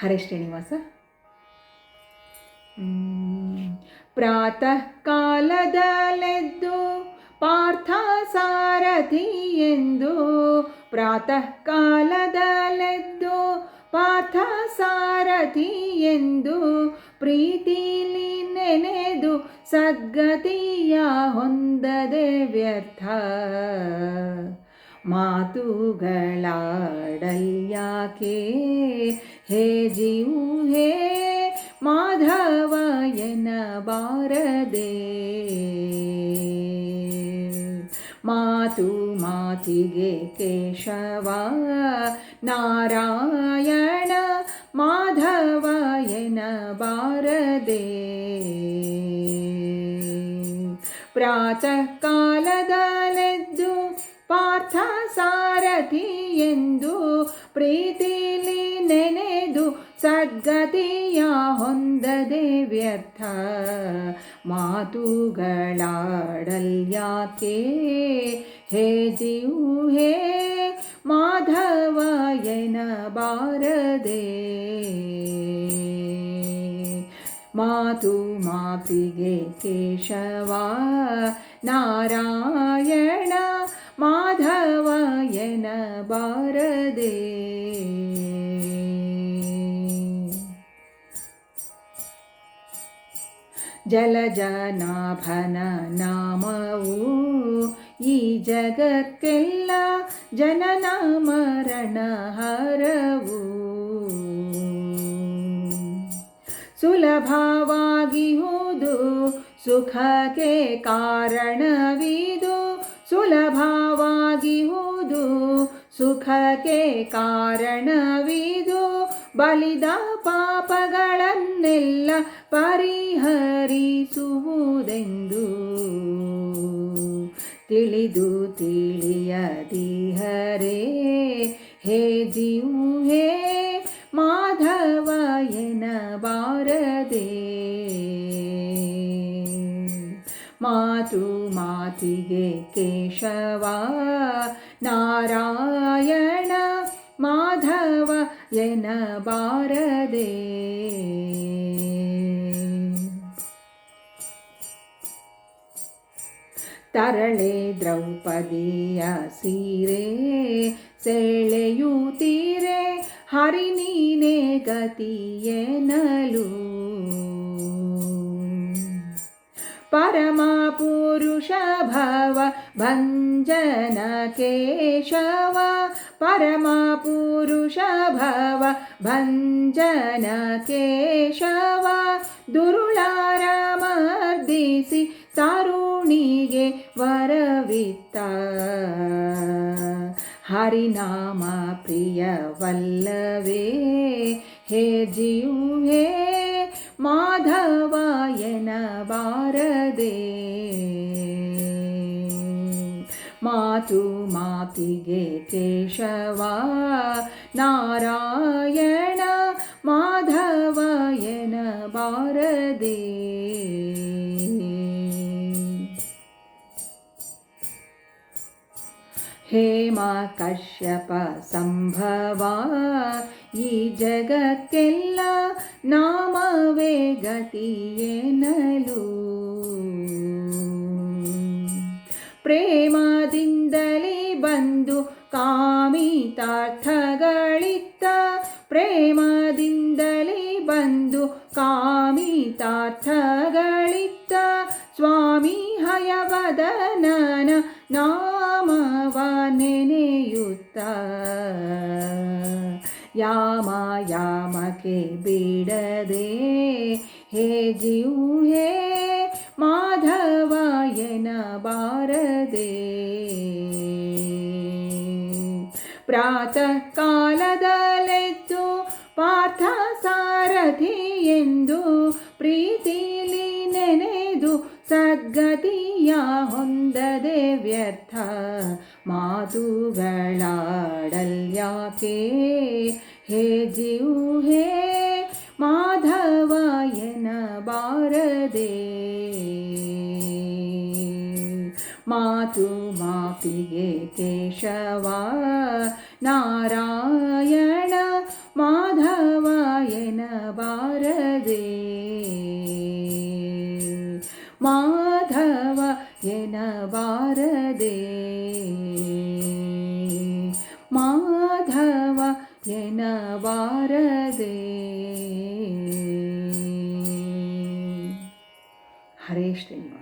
ಹರೇ ಶ್ರೀನಿವಾಸ. ಪ್ರಾತಃ ಕಾಲದಲ್ಲೆದ್ದು ಪಾರ್ಥ ಸಾರಥಿ ಎಂದು ಪ್ರಾತಃ ಕಾಲದಲ್ಲೆದ್ದು ಪಾರ್ಥ ಸಾರಥಿ ಎಂದು ಪ್ರೀತಿಲಿ ನೆನೆದು ಸದ್ಗತಿಯ ಹೊಂದದೆ ವ್ಯರ್ಥ. ಮಾತುಗಳಾಡಲ್ಯಾಕೆ? ಹೇ ಜೀವು ಹೇ ಮಾಧವಯನ ಬಾರದೆ. ಮಾತು ಮಾತಿಗೆ ಕೇಶವ ನಾರಾಯಣ ಮಾಧವಯನ ಬಾರದೆ. ಪ್ರಾತಃ ಕಾಲದ ಸಾರಥಿ ಎಂದು ಪ್ರೀತಿಲಿ ನೆನೆದು ಸದ್ಗತಿಯ ಹೊಂದದೆ ವ್ಯರ್ಥ. ಮಾತುಗಳಾಡಲ್ಯಾಕೆ? ಹೇ ಹೇ ಮಾಧವಯನ ಬಾರದೆ ಮಾತು ಮಾತಿಗೆ ಕೇಶವ ನಾರಾಯಣ ಮಾಧವಯನ ಬಾರದೆ. ಜಲಜನಾಭನ ನಾಮವು ಈ ಜಗಕ್ಕೆಲ್ಲ ಜನನ ಮರಣ ಹರವು. ಸುಲಭವಾಗಿ ಹೋದು ಸುಖಕ್ಕೆ ಕಾರಣವಿದು ಸುಲಭವಾಗಿಹುದು ಸುಖಕ್ಕೆ ಕಾರಣವಿದು. ಬಲಿದ ಪಾಪಗಳನ್ನೆಲ್ಲ ಪರಿಹರಿಸುವುದೆಂದು. ತಿಳಿದು ತಿಳಿಯದಿಹರೇ. ಹೇ ಜೀವು ಹೇ ಮಾತು ಮಾತಿಗೆ ಕೇಶವ ನಾರಾಯಣ ಮಾಧವ ಎನ ಬಾರದೆ ತರಳೆ ದ್ರೌಪದಿಯ ಸೀರೆ ಸೆಳೆಯುತ್ತೀರೆ ಹರಿ ನೀನೆ पुरुषभव भञ्जनकेशव। परमापुरुषभव भञ्जनकेशव। दुरुळारमर्दिसि तारुणिगे वरवित्त। हरिनाम प्रियवल्लवे हे जीव हे माधवायन वारदे मातु मातिगे केशवा नारायण माधवायन वारदे ಕಶ್ಯಪ ಸಂಭವ ಈ ಜಗಕ್ಕೆಲ್ಲ ನಾಮವೇ ಗತಿಯೇನಲು ಪ್ರೇಮದಿಂದಲೇ ಬಂದು ಕಾಮಿತಾರ್ಥಗಳಿತ್ತ ಪ್ರೇಮದಿಂದಲೇ ಬಂದು ಕಾಮಿತಾರ್ಥಗಳಿತ್ತ ಸ್ವಾಮಿ ಹಯವದನನ ನಾಮವ ನೆನೆಯುತ್ತ. ಯಾಮ ಯಾಮಕ್ಕೆ ಬಿಡದೆ, ಹೇ ಜೀವು ಹೇ ಮಾಧವಾಯನ ಬಾರದೆ ಪ್ರಾತಃ ಕಾಲದಲ್ಲೆದ್ದು ಪಾರ್ಥ ಸಾರಥಿ ಎಂದು ನೆನೆದು ಸದ್ಗತಿಯ ಹೊಂದದೆ ವ್ಯರ್ಥ ಮಾತುಗಳಾಡಲ್ಯಾಕೆ ಹೇ ಜೀವು ಹೇ ಮಾಧವಯನ ಬಾರದೆ ಮಾತು ಮಾತಿಗೆ ಕೇಶವ ನಾರಾಯಣ ಮಾಧವಯ ಮಾಧವ ಎನಬಾರದೆ ಮಾಧವ ಎನಬಾರದೆ ಹರೇ ಶ್ರೀನಿವಾಸ